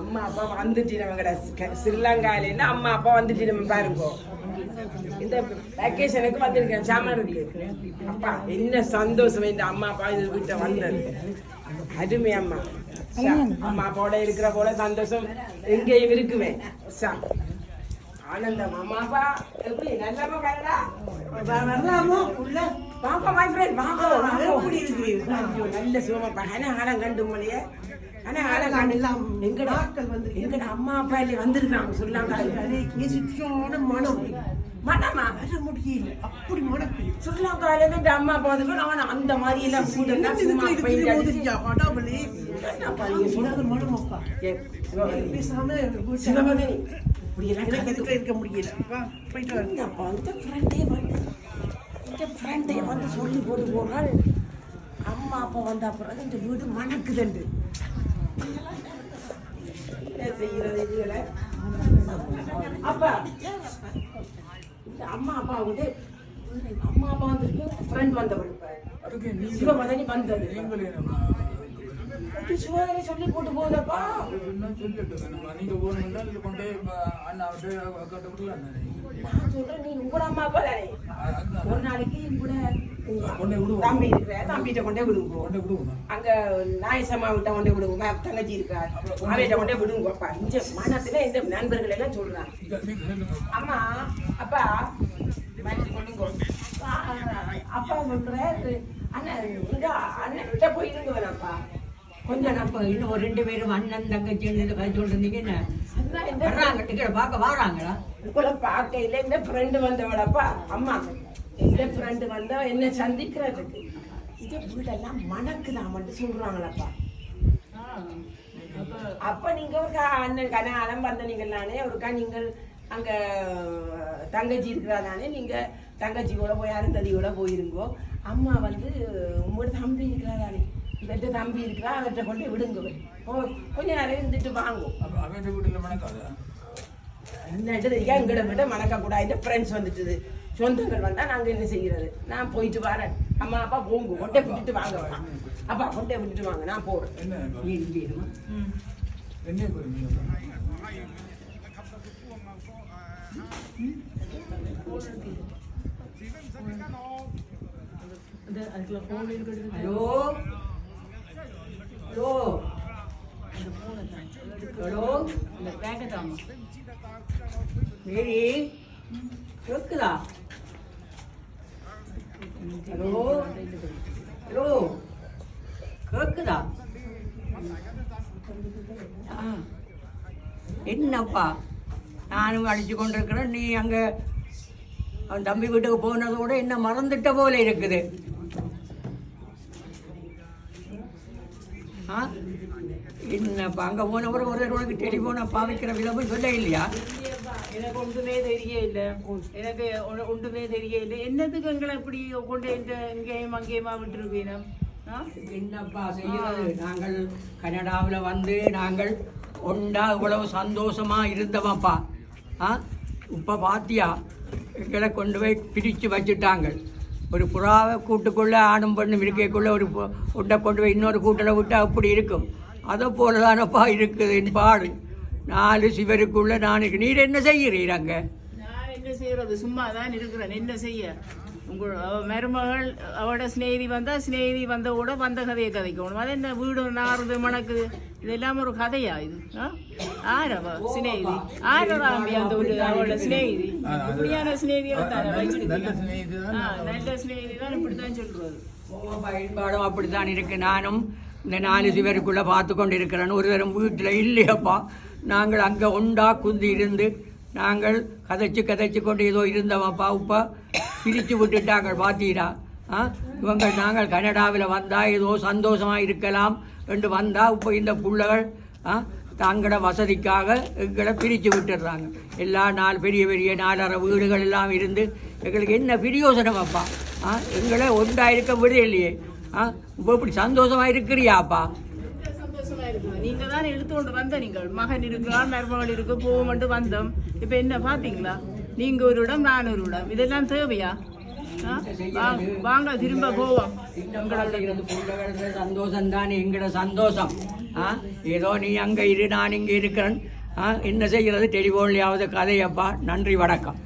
அம்மா அப்பா வந்துட்டு நம்ம ஸ்ரீலங்காலேருந்து அம்மா அப்பா வந்துட்டு நம்ம பாருங்க. இந்த வெக்கேஷனுக்கு வந்திருக்கேன் சாமான் இருக்கு அப்பா என்ன சந்தோஷம் இந்த அம்மா அப்பா இது வீட்டை வந்தது. அருமை அம்மா. அம்மா அப்பாவோட இருக்கிற போல சந்தோஷம் எங்கேயும் இருக்குமே. ச்சே, ஆனந்தம். அம்மா அப்பா எப்படி? நல்லமா கரடா வரலாமோ உள்ள. வாங்க மை ஃப்ரெண்ட்? ஐயோ, நல்ல சுகமா ஆனா ஆடம் கண்டு மொழியே எங்கடா நாட்கள் வந்து எங்கட அம்மா அப்பா இல்ல வந்திருக்காங்க சொல்லாங்க சுற்றியான மனம். மனமா? வர முடியல. அப்படி மணக்கு ஸ்ரீலங்கால இருந்து அம்மா அப்பா வந்து அவன் அந்த மாதிரி எல்லாம் கூட இருக்க முடியல? ஏ வந்து சொல்லி போட்டு போனால் அம்மா அப்பா வந்த அப்புறம் இந்த வீடு மணக்குதுண்டு. என்ன செய்யறது இதுகளை அப்பா அம்மா அப்பா வந்து அம்மா அப்பா வந்துருக்கு ஃப்ரெண்ட் வந்தவள் சிவமதனி வந்தது. சிவமதனி சொல்லி போட்டு போகுதப்பா. நான் சொல்றேன் நீ உங்களோட அம்மா அப்பா தானே. ஒரு நாளைக்கு கூட தம்பி இருக்கிற தம்பிகிட்ட கொண்டே விடுவோம். அங்க நாயசம்மா விட்ட கொண்டே விடுவோம். தங்கச்சி இருக்கா? அவையிட்ட கொண்டே விடுவோம். அப்பா. இந்த மனத்துல இந்த நண்பர்கள் எல்லாம் சொல்றாங்க. அம்மா அப்பா. அப்பா, சொல்ற அண்ணன் அண்ணன் கிட்ட போய் இருங்க வேணாப்பா கொஞ்சம் அப்ப இன்னும் ஒரு ரெண்டு பேரும் அண்ணன் தங்கச்சி சொல்லிட்டு இருந்தீங்க என்ன? அண்ணா வர்றாங்க டிக்கெட் பார்க்க வராங்களா? கூட பார்க்கையில இந்த ஃப்ரெண்டு வந்தவளப்பா? அம்மா. இந்த ஃப்ரெண்டு வந்தா என்ன சந்திக்கிறதுக்கு? இது வீடெல்லாம் மணக்குதான் மட்டும் சொல்றாங்களப்பா. அப்ப நீங்க ஒரு கா- அண்ணன் நீங்கள் நானே ஒருக்கா நீங்கள் அங்க தங்கச்சி இருக்கிறாதானே நீங்க தங்கச்சி கூட போய் அருந்ததி கூட போயிருங்கோ. அம்மா வந்து உங்களோட தம்பி இருக்கிறாதானே இவர்கிட்ட தம்பி இருக்கிறா அவர்கிட்ட கொண்டு விடுங்க ஓ, கொஞ்ச நேரம் இருந்துட்டு வாங்கும் என்னட்டு எங்கிட்ட விட மணக்க கூடாது ஃப்ரெண்ட்ஸ் வந்துட்டுது. சொந்தங்கள் வந்தா நாங்க என்ன செய்யறது? நான் போயிட்டு வரேன். அம்மா அப்பா போங்க. கொண்டை விட்டுட்டு வாங்க வேணாம். அப்பா கொண்டை விட்டுட்டு வாங்க. நான் ஹலோ ஹலோ? மேரி கேக்குதா ஹலோ ஹலோ கேக்குதா என்னப்பா நானும் அடிச்சு கொண்டிருக்கிறேன். நீ அங்க அவன் தம்பி வீட்டுக்கு போனதோட என்ன மறந்துட்ட போல இருக்குது. என்னப்பா அங்க போனவரை ஒருத்தர் உனக்கு டெலிஃபோனை பாவிக்கிற விதமும் சொல்ல இல்லையா எனக்கு ஒன்றுமே தெரியல. எனக்கு ஒண்ணு- ஒன்றுமே தெரியல. என்னத்துக்கு எங்களை இப்படி கொண்டு இந்த இங்கேயும் அங்கேயுமா விட்டுருவீங்க என்னப்பா செய்யறது? நாங்கள் கனடாவில் வந்து நாங்கள் ஒண்டா இவ்வளவு சந்தோஷமா இருந்தவப்பா ஆ? இப்போ பாத்தியா? எங்களை கொண்டு போய் பிரித்து வச்சுட்டாங்க. ஒரு புறாவை கூட்டுக்குள்ளே ஆணும் பெண்ணும் இருக்கைக்குள்ளே ஒரு பு- உண்டை கொண்டு போய் இன்னொரு கூட்டில் விட்டு அப்படி இருக்கும். அதை போல தானப்பா இருக்குது என் பாடு. நாலு சிவருக்குள்ளே நாளைக்கு நீர் என்ன செய்கிறீர் அங்கே? என்ன செய்யறது? சும்மா தான் இருக்கிறேன். என்ன செய்ய? உங்கள் மருமகள் அவட சிநேகிதி வந்தா சிநேகிதி வந்த கூட வந்த கதையை கதைக்கணும். அது என்ன வீடு நாறுது மணக்குது? இதெல்லாம் ஒரு கதையா இது? ஆ? ஆரவா சிநேகிதி ஆரவாம்பி அந்த ஒரு அவளோட சிநேகிதி இப்படியான சிநேகிதியை தானே ஆ, நல்ல சிநேகிதி தான் இப்படித்தான் சொல்றது. பயன்பாடும் அப்படித்தான் இருக்கு. நானும் இந்த நாலு சிவருக்குள்ள பார்த்து கொண்டு இருக்கிறேன் ஒரு தரம் வீட்டில் இல்லையப்பா. நாங்கள் அங்கே உண்டா குந்தி இருந்து நாங்கள் கதைச்சு கதைச்சு கொண்டு ஏதோ இருந்தவப்பா உப்பா. பிரித்து விட்டுட்டாங்க பார்த்தீரா ஆ? இவங்க நாங்கள் கனடாவில் வந்தால் ஏதோ சந்தோஷமாக இருக்கலாம். என்று வந்தால் இப்போ இந்த பிள்ளைகள் ஆ? தங்களோட வசதிக்காக எங்களை பிரித்து விட்டுடுறாங்க. எல்லா நாலு பெரிய பெரிய நாலரை வீடுகள் எல்லாம் இருந்து எங்களுக்கு என்ன பிரியோசனம் அப்பா? ஆ? எங்களை ஒன்றாக இருக்க விடையில்லையே ஆ? இப்போ இப்படி சந்தோஷமா இருக்கிறியாப்பா நீங்க தான் எடுத்து கொண்டு வந்த நீங்கள். மகன் இருக்கிறான் மருமகள் இருக்கு போவோம்ட்டு வந்தோம். இப்ப என்ன பாத்தீங்களா? நீங்க ஒரு இடம் நான் ஒரு இடம். இதெல்லாம் தேவையா? ஆ? வாங்க, வாங்க திரும்ப போவோம். எங்களோட சந்தோஷம் தானே எங்களோட சந்தோஷம். ஆ? ஏதோ நீ அங்கே இரு நான் இங்கே இருக்கிறேன். ஆ? என்ன செய்கிறது? டெலிஃபோன்லையாவது கதையப்பா. நன்றி வணக்கம்.